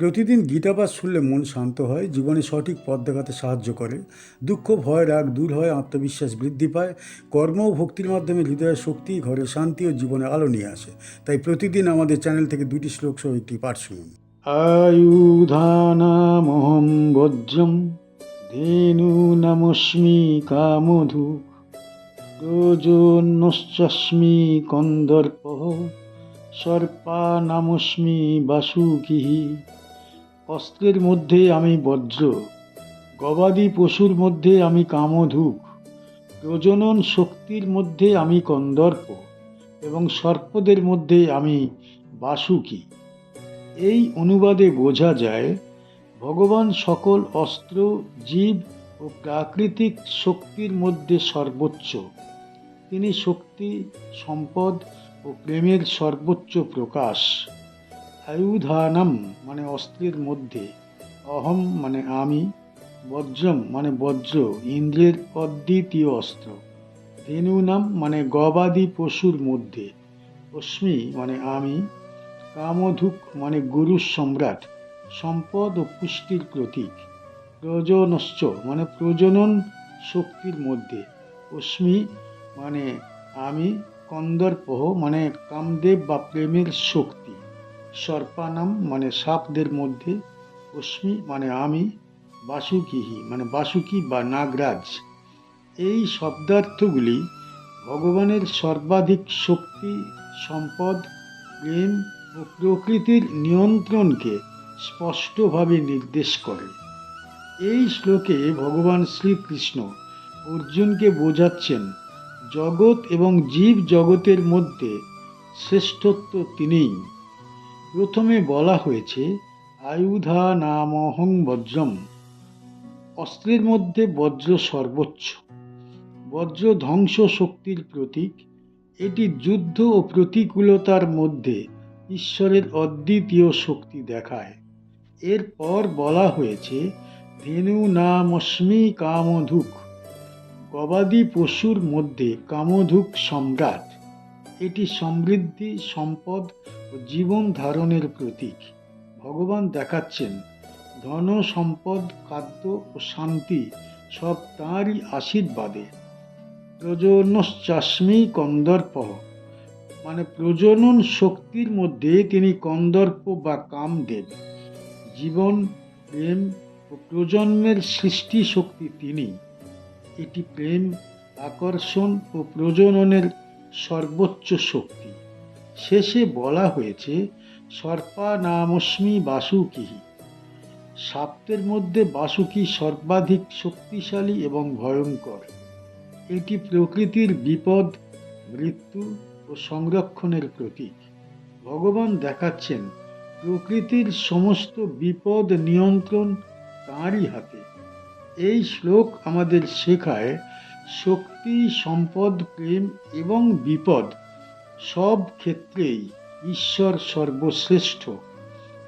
প্রতিদিন গীতাপাঠ শুনলে মন শান্ত হয়, জীবনে সঠিক পথ দেখাতে সাহায্য করে। দুঃখ, ভয়, রাগ দূর হয়, আত্মবিশ্বাস বৃদ্ধি পায়। কর্ম ও ভক্তির মাধ্যমে হৃদয়ের শক্তি, ঘরে শান্তি ও জীবনে আলো নিয়ে আসে। তাই প্রতিদিন আমাদের চ্যানেল থেকে দুটি শ্লোক সহ একটি পাঠ শুনুন। আয়ুধানামহম বজ্রম ধেনু নমস্মি কামধু প্রজন্যশ্চস্মি কন্দর্প সর্পা নামস্মি বাসুকিহি অস্ত্রের মধ্যে আমি বজ্র, গবাদি পশুর মধ্যে আমি কামধূপ, প্রজনন শক্তির মধ্যে আমি কন্দর্প এবং সর্পদের মধ্যে আমি বাসুকি। এই অনুবাদে বোঝা যায়, ভগবান সকল অস্ত্র, জীব ও প্রাকৃতিক শক্তির মধ্যে সর্বোচ্চ। তিনি শক্তি, সম্পদ ও প্রেমের সর্বোচ্চ প্রকাশ। আয়ুধানাম মানে অস্ত্রের মধ্যে, অহম মানে আমি, বজ্রম মানে বজ্র, ইন্দ্রের অদ্বিতীয় অস্ত্র। ধেনুনাম মানে গবাদি পশুর মধ্যে অস্মি মানে আমি, কামধুক মানে গুরুর সম্রাট, সম্পদ ও পুষ্টির প্রতীক। প্রজনশ্চ মানে প্রজনন শক্তির মধ্যে অস্মি মানে আমি, কন্দর্পহ মানে কামদেব বা প্রেমের শক্তি। সর্পানাম মানে সাপদের মধ্যে অস্মি মানে আমি, বাসুকিহি মানে বাসুকি বা নাগরাজ। এই শব্দার্থগুলি ভগবানের সর্বাধিক শক্তি, সম্পদ, প্রেম ও প্রকৃতির নিয়ন্ত্রণকে স্পষ্টভাবে নির্দেশ করে। এই শ্লোকে ভগবান শ্রীকৃষ্ণ অর্জুনকে বোঝাচ্ছেন, জগৎ এবং জীব জগতের মধ্যে শ্রেষ্ঠত্ব তিনিই। প্রথমে বলা হয়েছে, আয়ুধা নামহং বজ্রম। অস্ত্রের মধ্যে বজ্র সর্বোচ্চ। বজ্র ধ্বংস শক্তির প্রতীক। এটি যুদ্ধ ও প্রতিকূলতার মধ্যে ঈশ্বরের অদ্বিতীয় শক্তি দেখায়। এরপর বলা হয়েছে, ধেনু নামস্মি কামধুক। গবাদি পশুর মধ্যে কামধুক সম্রাট। এটি সমৃদ্ধি, সম্পদ ও জীবন ধারণের প্রতীক। ভগবান দেখাচ্ছেন, ধন, সম্পদ, খাদ্য ও শান্তি সব তাঁরই আশীর্বাদে। প্রজনশ্চাস্মি কন্দর্প। মানে প্রজনন শক্তির মধ্যে তিনি কন্দর্প বা কাম কামদেব। জীবন, প্রেম ও প্রজন্মের সৃষ্টি শক্তি তিনি। এটি প্রেম, আকর্ষণ ও প্রজননের সর্বোচ্চ শক্তি। শেষে বলা হয়েছে, সর্পা নামস্মি বাসুকিহি সাপ্তের মধ্যে বাসুকি সর্বাধিক শক্তিশালী এবং ভয়ঙ্কর। এটি প্রকৃতির বিপদ, মৃত্যু ও সংরক্ষণের প্রতীক। ভগবান দেখাচ্ছেন, প্রকৃতির সমস্ত বিপদ নিয়ন্ত্রণ তাঁরই হাতে। এই শ্লোক আমাদের শেখায় শক্তি, সম্পদ, প্রেম এবং বিপদ সব ক্ষেত্রেই ঈশ্বর সর্বশ্রেষ্ঠ।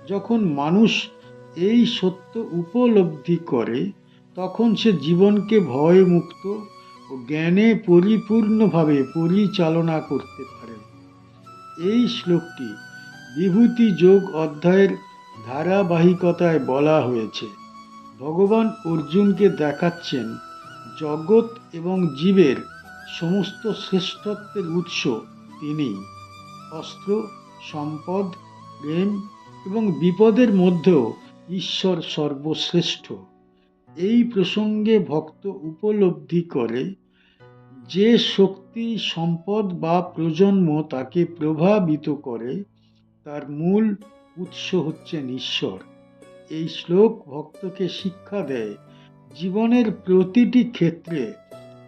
যখন মানুষ এই সত্য উপলব্ধি করে, তখন সে জীবনকে ভয়মুক্ত ও জ্ঞানে পরিপূর্ণভাবে পরিচালনা করতে পারে। এই শ্লোকটি বিভূতি যোগ অধ্যায়ের ধারাবাহিকতায় বলা হয়েছে। ভগবান অর্জুনকে দেখাচ্ছেন জগৎ এবং জীবের সমস্ত শ্রেষ্ঠত্বের উৎস তিনি অস্ত্র, সম্পদ, প্রেম এবং বিপদের মধ্যেও ঈশ্বর সর্বশ্রেষ্ঠ। এই প্রসঙ্গে ভক্ত উপলব্ধি করে, যে শক্তি, সম্পদ বা প্রজন্ম তাকে প্রভাবিত করে, তার মূল উৎস হচ্ছেন ঈশ্বর। এই শ্লোক ভক্তকে শিক্ষা দেয় জীবনের প্রতিটি ক্ষেত্রে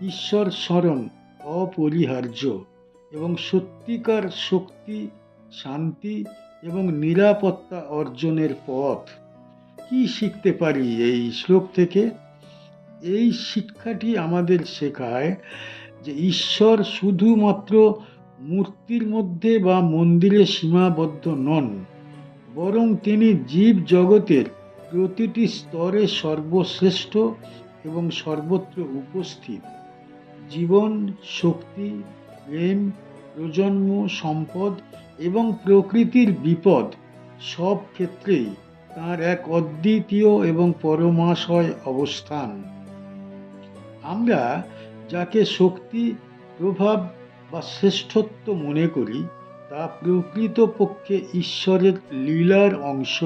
ঈশ্বর স্মরণ অপরিহার্য এবং সত্যিকার শক্তি, শান্তি এবং নিরাপত্তা অর্জনের পথ। কি শিখতে পারি এই শ্লোক থেকে? এই শিক্ষাটি আমাদের শেখায় যে ঈশ্বর শুধুমাত্র মূর্তির মধ্যে বা মন্দিরে সীমাবদ্ধ নন, বরং তিনি জীব জগতের প্রতিটি স্তরে সর্বশ্রেষ্ঠ এবং সর্বত্র উপস্থিত। জীবন, শক্তি, প্রেম, প্রজন্ম, সম্পদ এবং প্রকৃতির বিপদ সব ক্ষেত্রেই তার এক অদ্বিতীয় এবং পরমাশয় অবস্থান। আমরা যাকে শক্তি, প্রভাব বা শ্রেষ্ঠত্ব মনে করি, তা প্রকৃতপক্ষে ঈশ্বরের লীলার অংশ।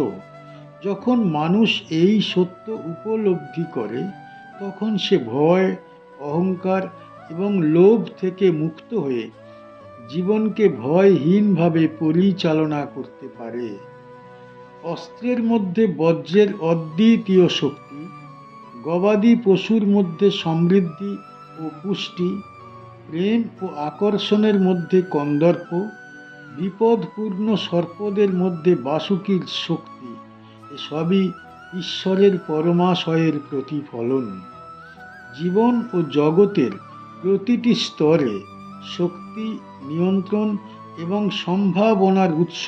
যখন মানুষ এই সত্য উপলব্ধি করে, তখন সে ভয়, অহংকার এবং লোভ থেকে মুক্ত হয়ে জীবনকে ভয়হীনভাবে পরিচালনা করতে পারে। অস্ত্রের মধ্যে বজ্রের অদ্বিতীয় শক্তি, গবাদি পশুর মধ্যে সমৃদ্ধি ও পুষ্টি, প্রেম ও আকর্ষণের মধ্যে কন্দর্প, বিপদপূর্ণ সর্পদের মধ্যে বাসুকীর শক্তি। এসবই ঈশ্বরের পরমাশয়ের প্রতিফলন। জীবন ও জগতের প্রতিটি স্তরে শক্তি নিয়ন্ত্রণ এবং সম্ভাবনার উৎস।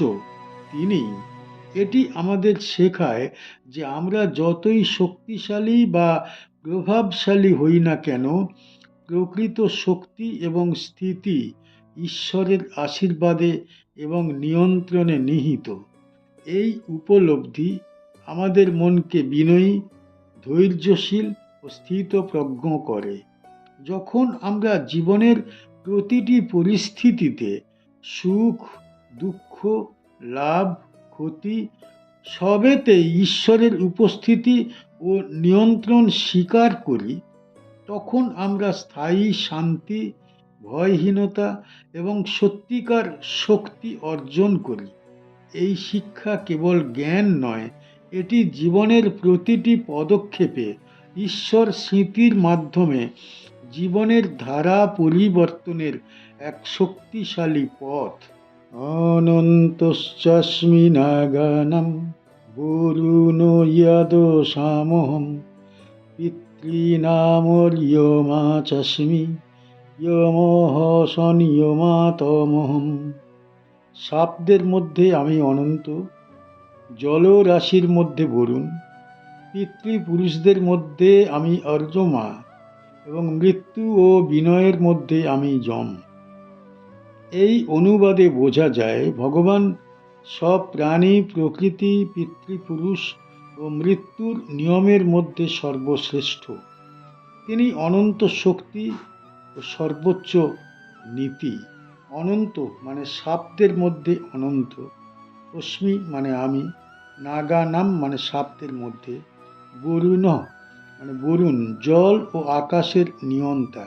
তিনি এটি আমাদের শেখায় যে আমরা যতই শক্তিশালী বা প্রভাবশালী হই না কেন, প্রকৃত শক্তি এবং স্থিতি ঈশ্বরের আশীর্বাদে এবং নিয়ন্ত্রণে নিহিত। এই উপলব্ধি আমাদের মনকে বিনয়ী, ধৈর্যশীল ও স্থিতপ্রজ্ঞ করে। যখন আমরা জীবনের প্রতিটি পরিস্থিতিতে সুখ, দুঃখ, লাভ, ক্ষতি সবেতে ঈশ্বরের উপস্থিতি ও নিয়ন্ত্রণ স্বীকার করি, তখন আমরা স্থায়ী শান্তি, ভয়হীনতা এবং সত্যিকার শক্তি অর্জন করি। এই শিক্ষা কেবল জ্ঞান নয় এটি জীবনের প্রতিটি পদক্ষেপে ঈশ্বর স্মৃতির মাধ্যমে জীবনের ধারা পরিবর্তনের এক শক্তিশালী পথ। অনন্তশ্চাস্মি নাগানাম বরুণ ইয়াদশামহম পিতৃনামর্যমা চাস্মি ইয়মহ সনিয়মাতমহম সাপদের মধ্যে আমি অনন্ত জলরাশির মধ্যে বরুণ। পিতৃপুরুষদের মধ্যে আমি অর্জমা এবং মৃত্যু ও বিনয়ের মধ্যে আমি যম। এই অনুবাদে বোঝা যায়, ভগবান সব প্রাণী প্রকৃতি, পিতৃপুরুষ ও মৃত্যুর নিয়মের মধ্যে সর্বশ্রেষ্ঠ। তিনি অনন্ত শক্তি ও সর্বোচ্চ নীতি। অনন্ত মানে সাপদের মধ্যে অনন্ত। রশ্মি মানে আমি, নাগানাম মানে সাপদের মধ্যে বরুণ মানে বরুণ, জল ও আকাশের নিয়ন্তা।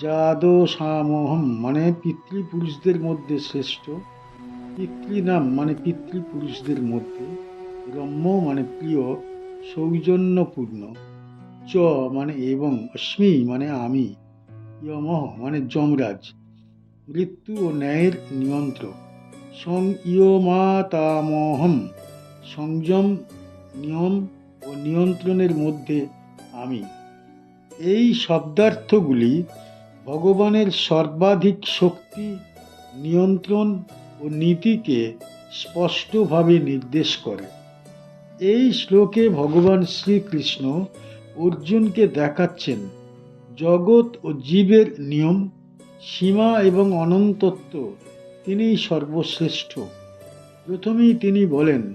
যাদ সামহম মানে পিতৃপুরুষদের মধ্যে শ্রেষ্ঠ, পিতৃনাম মানে পিতৃপুরুষদের মধ্যে, রম্য মানে প্রিয়, সৌজন্যপূর্ণ। চ মানে এবং অস্মি মানে আমি, ইয়মহ মানে যমরাজ। মৃত্যু ও ন্যায়ের নিয়ন্ত্রক। সং ইয়মাতামহম সংযম, নিয়ম ও নিয়ন্ত্রণের মধ্যে আমি। এই শব্দার্থগুলি ভগবানের সর্বাধিক শক্তি, নিয়ন্ত্রণ ও নীতিকে স্পষ্টভাবে নির্দেশ করে। এই শ্লোকে ভগবান শ্রীকৃষ্ণ অর্জুনকে দেখাচ্ছেন, জগৎ ও জীবের নিয়ম, সীমা এবং অনন্তত্ব। তিনিই সর্বশ্রেষ্ঠ। প্রথমেই তিনি বলেন,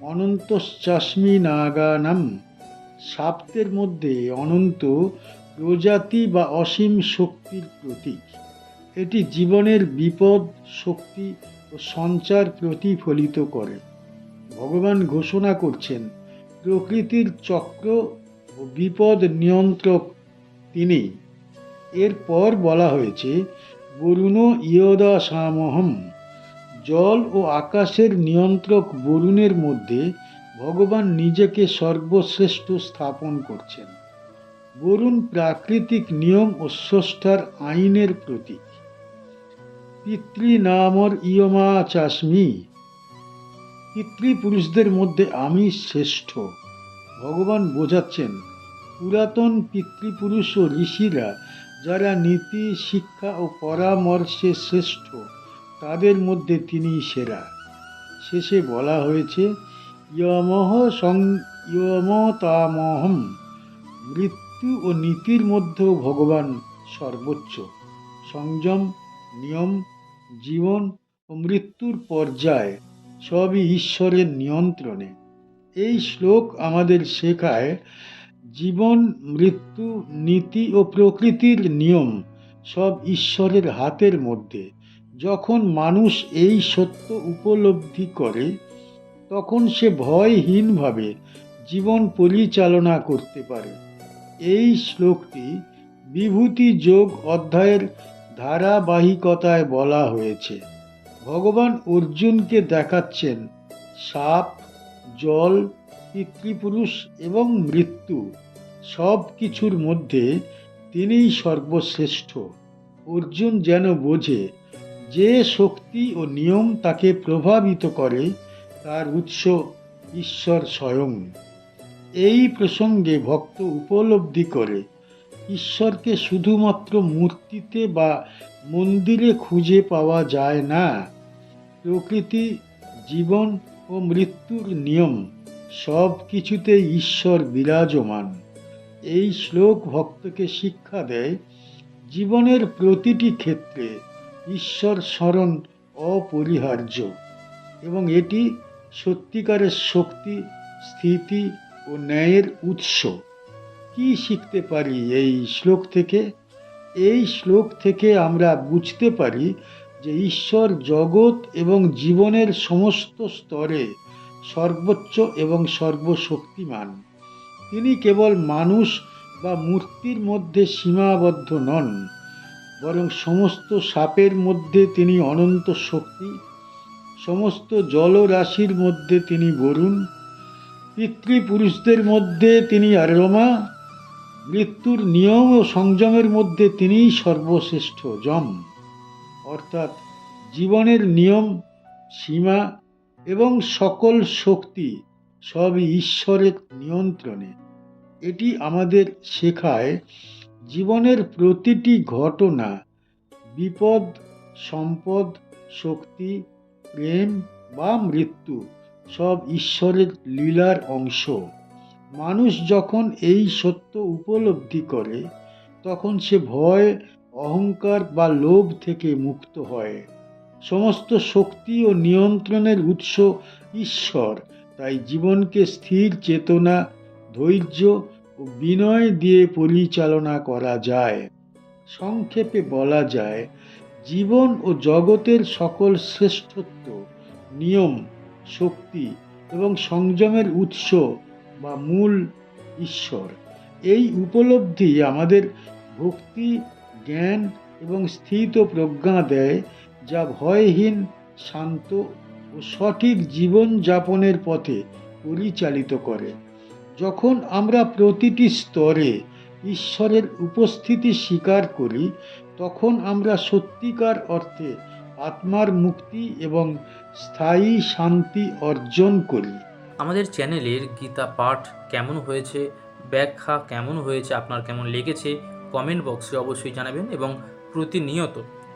অনন্তশ্চাস্মি নাগানাম সাপ্তের মধ্যে অনন্ত প্রজাতি বা অসীম শক্তির প্রতীক। এটি জীবনের বিপদ, শক্তি ও সঞ্চার প্রতিফলিত করে। ভগবান ঘোষণা করছেন, প্রকৃতির চক্র ও বিপদ নিয়ন্ত্রক তিনি। এরপর বলা হয়েছে বরুণ ইয়দা সামহম জল ও আকাশের নিয়ন্ত্রক বরুণের মধ্যে ভগবান নিজেকে সর্বশ্রেষ্ঠ স্থাপন করছেন। বরুণ প্রাকৃতিক নিয়ম ও স্রষ্টার আইনের প্রতীক। পিতৃনামর ইয়মা চাস্মি পিতৃপুরুষদের মধ্যে আমি শ্রেষ্ঠ। ভগবান বোঝাচ্ছেন, পুরাতন পিতৃপুরুষ ও ঋষিরা যারা নীতি, শিক্ষা ও পরামর্শে শ্রেষ্ঠ, তাদের মধ্যে তিনি সেরা। শেষে বলা হয়েছে, ইয়মহ সং ইয়মতামহম, মৃত্যু ও নীতির মধ্যেও ভগবান সর্বোচ্চ। সংযম, নিয়ম, জীবন ও মৃত্যুর পর্যায় সবই ঈশ্বরের নিয়ন্ত্রণে। এই শ্লোক আমাদের শেখায় জীবন, মৃত্যু, নীতি ও প্রকৃতির নিয়ম সব ঈশ্বরের হাতের মধ্যে। যখন মানুষ এই সত্য উপলব্ধি করে, তখন সে ভয়হীনভাবে জীবন পরিচালনা করতে পারে। এই শ্লোকটি বিভূতি যোগ অধ্যায়ের ধারাবাহিকতায় বলা হয়েছে। ভগবান অর্জুনকে দেখাচ্ছেন সাপ, জল পিতৃপুরুষ এবং মৃত্যু সব কিছুর মধ্যে তিনিই সর্বশ্রেষ্ঠ। অর্জুন যেন বোঝে যে শক্তি ও নিয়ম তাকে প্রভাবিত করে, তার উৎস ঈশ্বর স্বয়ং। এই প্রসঙ্গে ভক্ত উপলব্ধি করে, ঈশ্বরকে শুধুমাত্র মূর্তিতে বা মন্দিরে খুঁজে পাওয়া যায় না। প্রকৃতি, জীবন ও মৃত্যুর নিয়ম সব কিছুতে ঈশ্বর বিরাজমান। এই শ্লোক ভক্তকে শিক্ষা দেয়, জীবনের প্রতিটি ক্ষেত্রে ঈশ্বর স্মরণ অপরিহার্য এবং এটি সত্যিকারের শক্তি, স্থিতি ও ন্যায়ের উৎস। কি শিখতে পারি এই শ্লোক থেকে? এই শ্লোক থেকে আমরা বুঝতে পারি যে ঈশ্বর জগৎ এবং জীবনের সমস্ত স্তরে সর্বোচ্চ এবং সর্বশক্তিমান। তিনি কেবল মানুষ বা মূর্তির মধ্যে সীমাবদ্ধ নন, বরং সমস্ত সাপের মধ্যে তিনি অনন্ত শক্তি, সমস্ত জলরাশির মধ্যে তিনি বরুণ, পিতৃপুরুষদের মধ্যে তিনি আরমা মৃত্যুর নিয়ম ও সংযমের মধ্যে তিনিই সর্বশ্রেষ্ঠ যম। অর্থাৎ জীবনের নিয়ম, সীমা এবং সকল শক্তি সবই ঈশ্বরের নিয়ন্ত্রণে। এটি আমাদের শেখায় জীবনের প্রতিটি ঘটনা, বিপদ, সম্পদ, শক্তি, প্রেম বা মৃত্যু, সব ঈশ্বরের লীলার অংশ। মানুষ যখন এই সত্য উপলব্ধি করে, তখন সে ভয়, অহংকার বা লোভ থেকে মুক্ত হয়। সমস্ত শক্তি ও নিয়ন্ত্রণের উৎস ঈশ্বর। তাই জীবনকে স্থির চেতনা, ধৈর্য ও বিনয় দিয়ে পরিচালনা করা যায়। সংক্ষেপে বলা যায়, জীবন ও জগতের সকল শ্রেষ্ঠত্ব, নিয়ম, শক্তি এবং সংযমের উৎস বা মূল ঈশ্বর। এই উপলব্ধি আমাদের ভক্তি, জ্ঞান এবং স্থিত প্রজ্ঞা দেয় যা ভয়হীন, শান্ত ও সঠিক জীবন যাপনের পথে পরিচালিত করে। যখন আমরা প্রতিটি স্তরে ঈশ্বরের উপস্থিতি স্বীকার করি, তখন আমরা সত্যিকার অর্থে আত্মার মুক্তি এবং স্থায়ী শান্তি অর্জন করি। আমাদের চ্যানেলের গীতা পাঠ কেমন হয়েছে, ব্যাখ্যা কেমন হয়েছে, আপনার কেমন লেগেছে, কমেন্ট বক্সে অবশ্যই জানাবেন এবং প্রতিনিয়ত